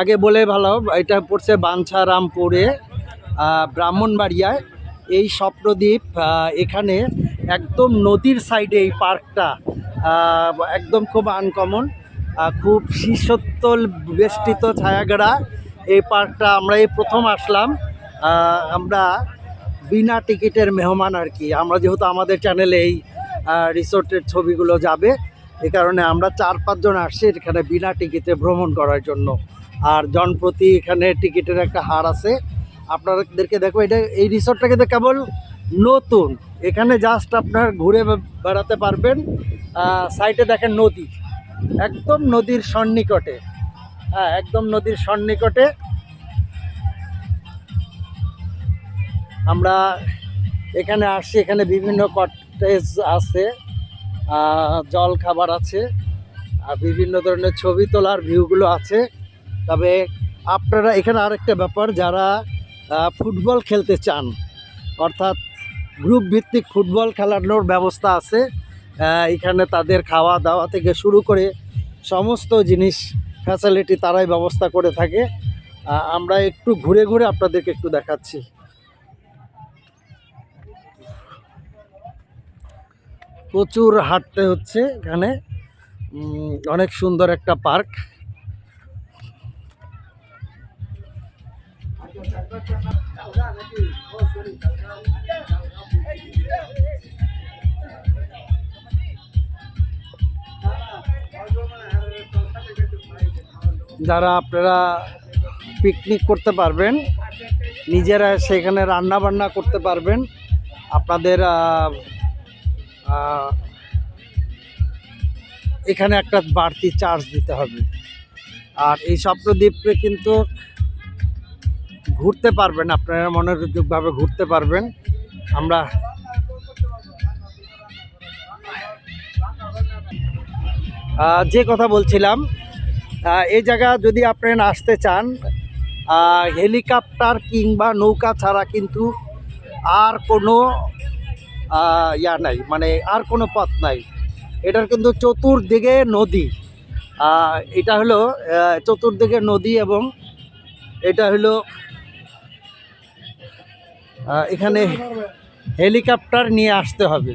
আগে বলে ভালো, এটা পড়ছে বাঞ্ছারামপুরে ব্রাহ্মণবাড়িয়ায়। এই স্বপ্নদ্বীপ এখানে একদম নদীর সাইডে এই পার্কটা একদম খুব আনকমন খুব শীর্ষোত্তল বেষ্টিত ছায়াগড়া। এই পার্কটা আমরা এই প্রথম আসলাম। আমরা বিনা টিকিটের মেহমান আর কি। আমরা যেহেতু আমাদের চ্যানেলে এই রিসোর্টের ছবিগুলো যাবে এই কারণে আমরা চার পাঁচজন আসছি এখানে বিনা টিকিটে ভ্রমণ করার জন্য। আর জনপ্রতি এখানে টিকিটের একটা হার আছে। আপনাদেরকে দেখো, এটা, এই রিসোর্টটা কিন্তু কেবল নতুন। এখানে জাস্ট আপনার ঘুরে বেড়াতে পারবেন। সাইডে দেখেন নদী। একদম নদীর সন্নিকটে। হ্যাঁ একদম নদীর সন্নিকটে। আমরা এখানে আসছি, এখানে বিভিন্ন কটেজ আছে। জল খাবার আছে, আর বিভিন্ন ধরনের ছবি তোলার ভিউগুলো আছে। তবে আপনারা এখানে আরেকটা ব্যাপার, যারা ফুটবল খেলতে চান, অর্থাৎ গ্রুপ ভিত্তিক ফুটবল খেলানোর ব্যবস্থা আছে এখানে তাদের খাওয়া দাওয়া থেকে শুরু করে সমস্ত জিনিস ফ্যাসিলিটি তারাই ব্যবস্থা করে থাকে। আমরা একটু ঘুরে ঘুরে আপনাদেরকে একটু দেখাচ্ছি। প্রচুর হাঁটতে হচ্ছে এখানে। অনেক সুন্দর একটা পার্ক। যারা আপনারা পিকনিক করতে পারবেন, নিজেরা সেখানে রান্না বান্না করতে পারবেন। আপনাদের এখানে একটা বাড়তি চার্জ দিতে হবে। আর এই স্বপ্নদ্বীপে কিন্তু ঘুরতে পারবেন, আপনারা মনোযোগভাবে ঘুরতে পারবেন। আমরা যে কথা বলছিলাম এই জায়গা যদি আপনারা আসতে চান হেলিকপ্টার কিংবা নৌকা ছাড়া কিন্তু আর কোনো ইয়া নাই মানে আর কোনো পথ নাই। এটার কিন্তু চতুর্দিকে নদী। এটা হলো চতুর্দিকে নদী এবং এটা হলো এখানে হেলিকপ্টার নিয়ে আসতে হবে।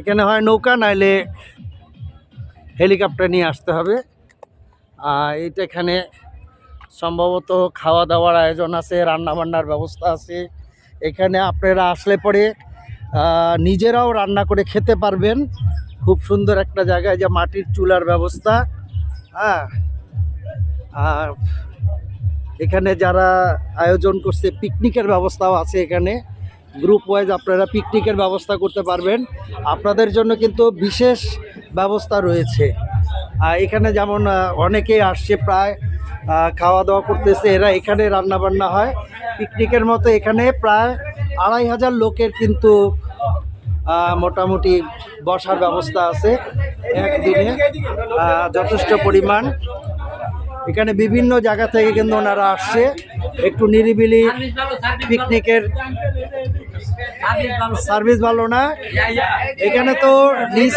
এখানে হয় নৌকা, নাইলে হেলিকপ্টার নিয়ে আসতে হবে। এটা এখানে সম্ভবত খাওয়া দাওয়ার আয়োজন আছে রান্না বান্নার ব্যবস্থা আছে। এখানে আপনারা আসলে পরে নিজেরাও রান্না করে খেতে পারবেন। খুব সুন্দর একটা জায়গায় যে মাটির চুলার ব্যবস্থা। হ্যাঁ আর এখানে যারা আয়োজন করছে, পিকনিকের ব্যবস্থাও আছে এখানে। গ্রুপ ওয়াইজ আপনারা পিকনিকের ব্যবস্থা করতে পারবেন। আপনাদের জন্য কিন্তু বিশেষ ব্যবস্থা রয়েছে। এখানে যেমন অনেকেই আসছে প্রায়। খাওয়া দাওয়া করতেছে। এরা এখানে রান্না বান্না হয়। পিকনিকের মতো এখানে প্রায় আড়াই হাজার লোকের কিন্তু মোটামুটি বসার ব্যবস্থা আছে একদিনে। যথেষ্ট পরিমাণ। এখানে বিভিন্ন জায়গা থেকে কিন্তু ওনারা আসছে। একটু নিরিবিলি পিকনিকের সার্ভিস ভালো না। এখানে তো নিজ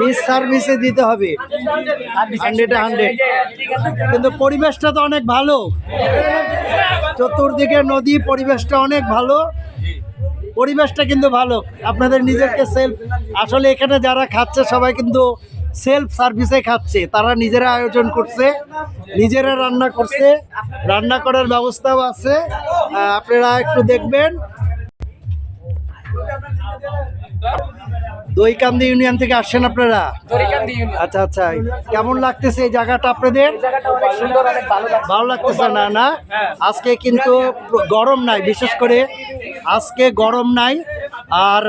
নিজ সার্ভিসে দিতে হবে। হান্ড্রেডে হান্ড্রেড। কিন্তু পরিবেশটা তো অনেক ভালো। চতুর্দিকে নদী পরিবেশটা অনেক ভালো। পরিবেশটা কিন্তু ভালো। আপনাদের নিজেকে সেলফ আসলে এখানে যারা খাচ্ছে সবাই কিন্তু সেলফ সার্ভিসে খাচ্ছে। তারা নিজেরা আয়োজন করছে নিজেরা রান্না করছে। রান্না করার ব্যবস্থাও আছে। আপনারা একটু দেখবেন। দইকান্দি ইউনিয়ন থেকে আসছেন আপনারা? আচ্ছা আচ্ছা। কেমন লাগতেছে এই জায়গাটা আপনাদের? ভালো লাগতেছে না না? আজকে কিন্তু গরম নাই বিশেষ করে আজকে গরম নাই। আর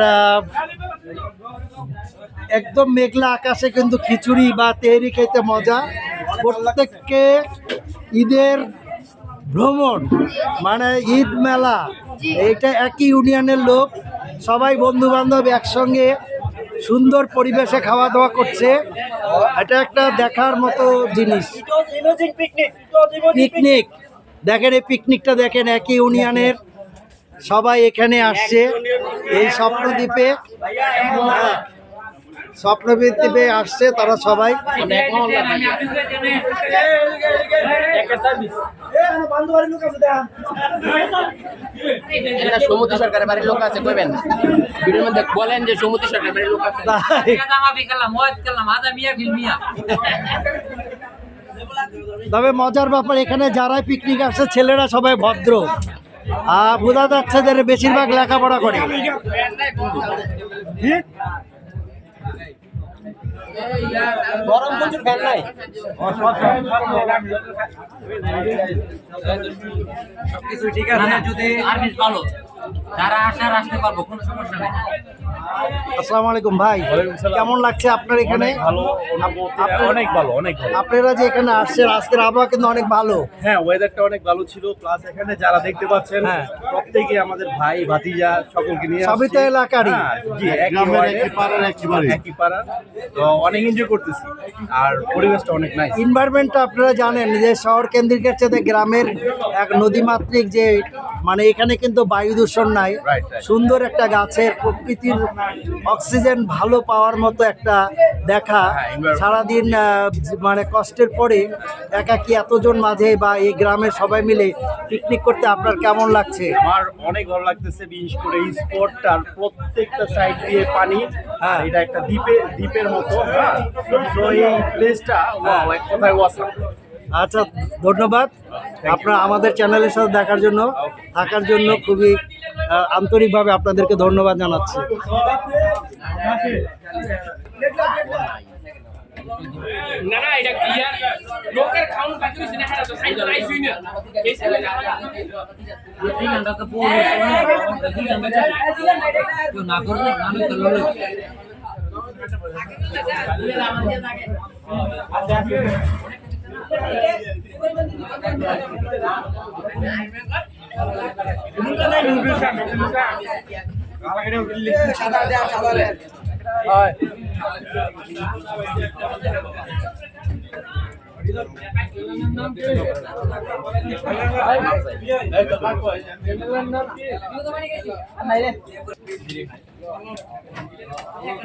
একদম মেঘলা আকাশে কিন্তু খিচুড়ি বা তেহরি খেতে মজা। প্রত্যেককে ঈদের ভ্রমণ মানে ঈদ মেলা এইটা একই ইউনিয়নের লোক। সবাই বন্ধু বান্ধব একসঙ্গে সুন্দর পরিবেশে খাওয়া দাওয়া করছে। এটা একটা দেখার মতো জিনিস। পিকনিক। দেখেন এই পিকনিকটা দেখেন, একই ইউনিয়নের। সবাই এখানে আসছে এই স্বপ্নদ্বীপে। হ্যাঁ। পেয়ে আসছে তারা সবাই। একটা সমুদ্র সরকারের বাড়ির লোক আছে কইবেন ভিডিওর মধ্যে বলেন যে সমুদ্র সরকারের বাড়ির লোক আছে। তবে মজার ব্যাপার এখানে যারাই পিকনিক আসছে ছেলেরা সবাই ভদ্র। আর বোঝা যাচ্ছে যে বেশিরভাগ লেখাপড়া করে। গরম প্রচুর ফ্যান নাই? সবকিছু ঠিক আছে। যদি সার্ভিস ভালো। যারা আসার আসতে পারব কোনো সমস্যা নেই। আসসালামু আলাইকুম ভাই কেমন লাগছে আপনার এখানে? ভালো অনেক ভালো অনেক ভালো। আপনারা যে এখানে আসছেন আজকের আবহাওয়া কিন্তু অনেক ভালো। হ্যাঁ ওয়েদারটা অনেক ভালো ছিল। প্লাস এখানে যারা দেখতে পাচ্ছেন হ্যাঁ। প্রত্যেকে আমাদের ভাই ভাতিজা সকলকে নিয়ে সবই তো এলাকারই। হ্যাঁ, জি একই ওয়ার্ডের, একই পাড়ার তো অনেক এনজয় করতেছি। আর পরিবেশটা অনেক নাইস এনভায়রনমেন্টটা আপনারা জানেন যে শহর কেন্দ্রিকের চেয়ে গ্রামের এক নদীমাতৃক যে মানে এখানে কিন্তু বায়ু দূষণ নাই. সুন্দর একটা গাছের প্রকৃতির অক্সিজেন ভালো পাওয়ার মতো একটা দেখা। হ্যাঁ, সারাদিন মানে কষ্টের পরে একাকি এতজন মাঝে বা এই গ্রামের সবাই মিলে পিকনিক করতে আপনার কেমন লাগছে? আমার অনেক ভালো লাগতেছে বিশেষ করে এই স্পটটার প্রত্যেকটা সাইড দিয়ে পানি হ্যাঁ। এটা একটা দ্বীপের দ্বীপের মতো হ্যাঁ। তো এই প্লেসটা এক কথায় ওয়াসাম আচ্ছা ধন্যবাদ। আপনার আমাদের চ্যানেলের সাথে দেখার জন্য থাকার জন্য খুবই আন্তরিকভাবে আপনাদেরকে ধন্যবাদ জানাচ্ছি। না না এটা ইয়ার লোকের খাউন বাকি রইছে না এটা তো সাইজ আইছুই না এই সাইজ দুই ঘণ্টা তো পড়বে দুই ঘণ্টা কেউ না করলে আমি তো লড়ে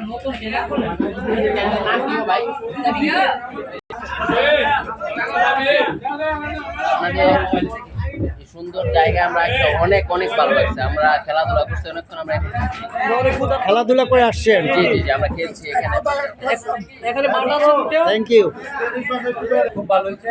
নতুন জায়গা করলে ভাই আমাদের এই সুন্দর জায়গা আমরা একটা অনেক অনেক ভালো লাগছে। আমরা খেলাধুলা করছি অনেকক্ষণ আমরা খেলাধুলা করে আসছেন। জি জি জি আমরা খেলছি এখানে। থ্যাংক ইউ খুব ভালো হয়েছে।